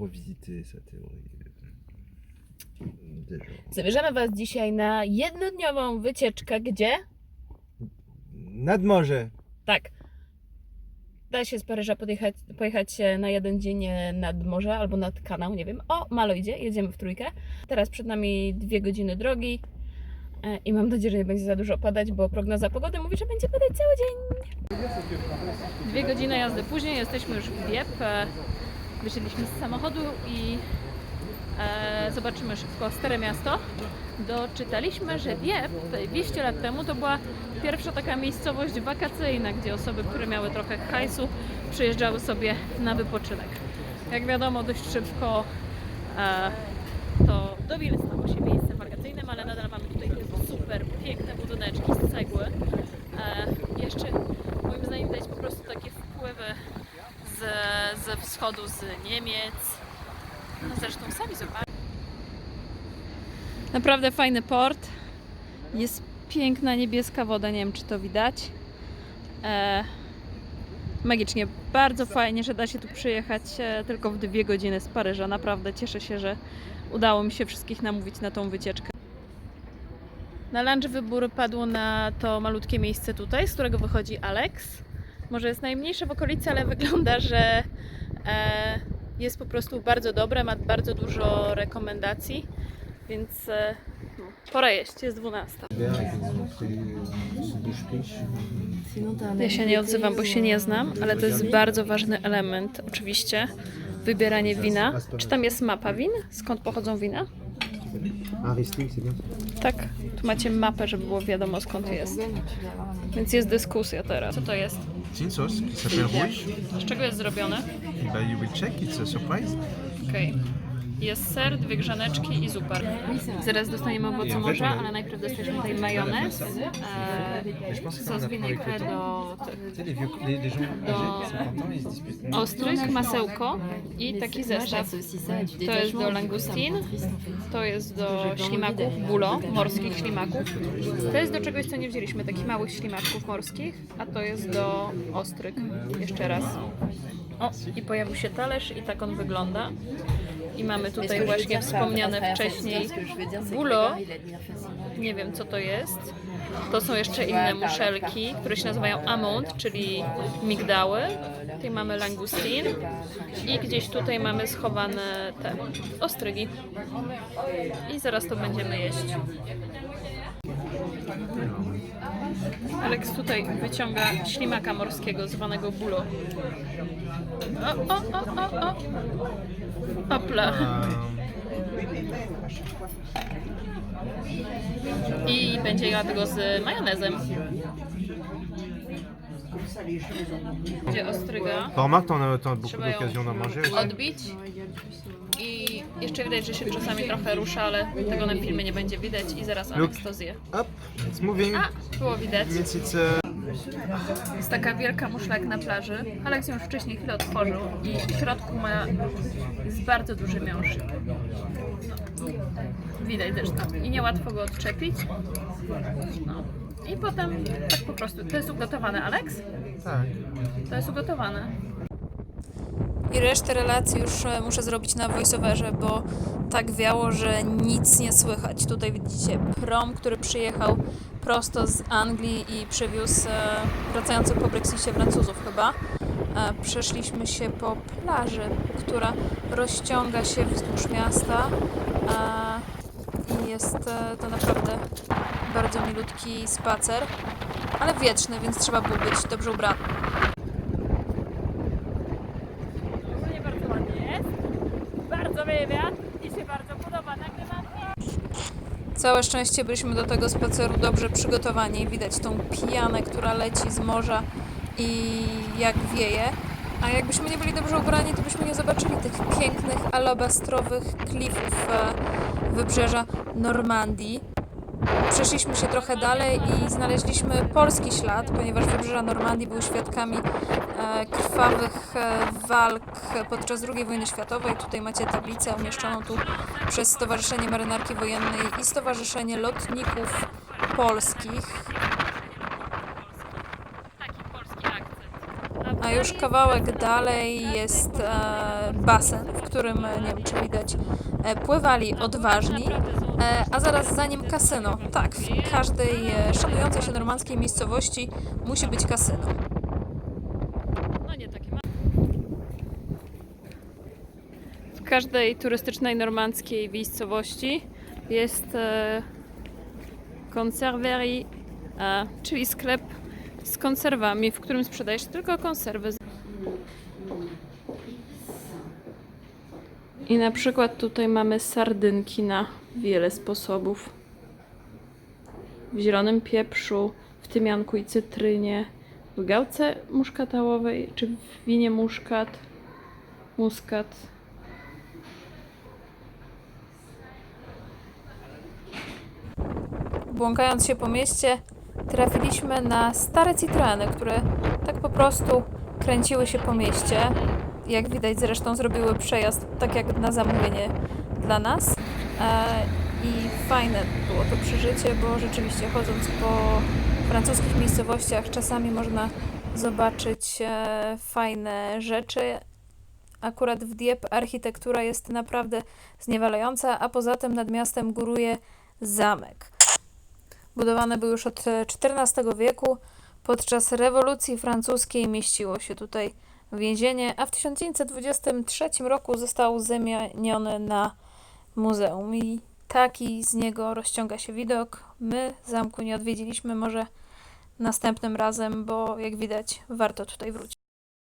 revisiter sa théorie. Déjà. Zabierzemy Was dzisiaj na jednodniową wycieczkę, gdzie? Nad morze. Tak. Da się z Paryża podjechać, pojechać na jeden dzień e, nad morze albo nad kanał, nie wiem. O, Malo idzie, jedziemy w trójkę. Teraz przed nami dwie godziny drogi e, i mam nadzieję, że nie będzie za dużo padać, bo prognoza pogody mówi, że będzie padać cały dzień. Dwie godziny jazdy później jesteśmy już w Biep. Wysiedliśmy z samochodu i e, zobaczymy szybko Stare Miasto. Doczytaliśmy, że Biep 200 lat temu to była pierwsza taka miejscowość wakacyjna, gdzie osoby, które miały trochę hajsu, przyjeżdżały sobie na wypoczynek. Jak wiadomo, dość szybko e, to do Wil stało się miejscem wakacyjnym, ale nadal mamy tutaj super piękne budyneczki z cegły. E, jeszcze moim zdaniem widać po prostu takie wpływy z, ze wschodu, z Niemiec. No zresztą sami zobaczcie. Naprawdę fajny port. Jest piękna niebieska woda, nie wiem czy to widać. E, magicznie, bardzo fajnie, że da się tu przyjechać e, tylko w dwie godziny z Paryża. Naprawdę cieszę się, że udało mi się wszystkich namówić na tą wycieczkę. Na lunch wybór padł na to malutkie miejsce tutaj, z którego wychodzi Alex. Może jest najmniejsze w okolicy, ale wygląda, że jest po prostu bardzo dobre, ma bardzo dużo rekomendacji, więc e, no, pora jeść, jest 12. Ja się nie odzywam, bo się nie znam, ale to jest bardzo ważny element, oczywiście, wybieranie wina. Czy tam jest mapa win? Skąd pochodzą wina? Tak, macie mapę, żeby było wiadomo skąd jest. Więc jest dyskusja teraz. Co to jest? Sauce qui s'appelle rouge. Z czego jest zrobione? Bah, you will check, it's a surprise. Okej. Jest ser, dwie grzaneczki i zupa. Zaraz dostaniemy owoce morza, ale najpierw dostaliśmy tutaj majonez, e, sos vinaigrette do Tu sais, les, vieux, les, les gens âgés, 50 ans, ils se disputent. ostryk, masełko i taki zestaw. To jest do langustin, to jest do ślimaków, bulo, morskich ślimaków. To jest do czegoś, co nie wzięliśmy, takich małych ślimaków morskich, a to jest do ostryk. Jeszcze raz. O, i pojawił się talerz i tak on wygląda. I mamy tutaj właśnie wspomniane wcześniej bulo. Nie wiem co to jest. To są jeszcze inne muszelki, które się nazywają amont, czyli migdały. Tutaj mamy langustin i gdzieś tutaj mamy schowane te ostrygi. I zaraz to będziemy jeść. Alex tutaj wyciąga ślimaka morskiego zwanego bulo. O, o, o, o, o. Opla. I będzie jadł go z majonezem. Będzie ostryga. As, t'en as beaucoup Trzeba ją odbić. Jeszcze widać, że się czasami trochę rusza, ale tego na filmie nie będzie widać i zaraz Alex to zje. Hop, it's moving. A, było widać. Means it's uh, Jest taka wielka muszla jak na plaży. Alex ją już wcześniej chwilę otworzył i w środku ma jest bardzo duży miąższ. Widać zresztą. I niełatwo go odczepić. No. I potem tak po prostu. To jest ugotowane, Alex? tak. To jest ugotowane. I resztę relacji już e, muszę zrobić na voiceoverze, bo tak wiało, że nic nie słychać. Tutaj widzicie prom, który przyjechał prosto z Anglii i przywiózł e, wracających po Brexicie Francuzów chyba. E, Przeszliśmy się po plaży, która rozciąga się wzdłuż miasta i jest to naprawdę bardzo milutki spacer, ale wieczny, więc trzeba było być dobrze ubranym. Ogólnie bardzo ładnie jest. Bardzo wieje wiatr i się bardzo podoba nagrywanie. Całe szczęście byliśmy do tego spaceru dobrze przygotowani. Widać tą pijanę, która leci z morza i jak wieje. A jakbyśmy nie byli dobrze ubrani, to byśmy nie zobaczyli tych pięknych alabastrowych klifów e, wybrzeża Normandii. Przeszliśmy się trochę dalej i znaleźliśmy polski ślad, ponieważ wybrzeża Normandii były świadkami e, krwawych e, walk podczas II wojny światowej. Tutaj macie tablicę umieszczoną tu przez Stowarzyszenie Marynarki Wojennej i Stowarzyszenie Lotników Polskich. A już kawałek dalej jest e, basen, w którym, nie wiem czy widać, pływali odważni. E, A zaraz za nim kasyno. Tak, w każdej e, szanującej się normandzkiej miejscowości musi być kasyno. No W każdej turystycznej normandzkiej miejscowości jest e, konserwerii, czyli sklep z konserwami, w którym sprzedajesz tylko konserwy. I na przykład tutaj mamy sardynki na wiele sposobów. W zielonym pieprzu, w tymianku i cytrynie, w gałce muszkatałowej, czy w winie muszkat, muskat. Błąkając się po mieście, trafiliśmy na stare Citroeny, które tak po prostu kręciły się po mieście. Jak widać zresztą zrobiły przejazd tak jak na zamówienie dla nas. E, I fajne było to przeżycie, bo rzeczywiście chodząc po francuskich miejscowościach czasami można zobaczyć e, fajne rzeczy. Akurat w Dieppe architektura jest naprawdę zniewalająca, a poza tym nad miastem góruje zamek. Budowany był już od XIV wieku. Podczas rewolucji francuskiej mieściło się tutaj więzienie, a w 1923 roku został zamieniony na muzeum i taki z niego rozciąga się widok. My zamku nie odwiedziliśmy, może następnym razem, bo jak widać warto tutaj wrócić.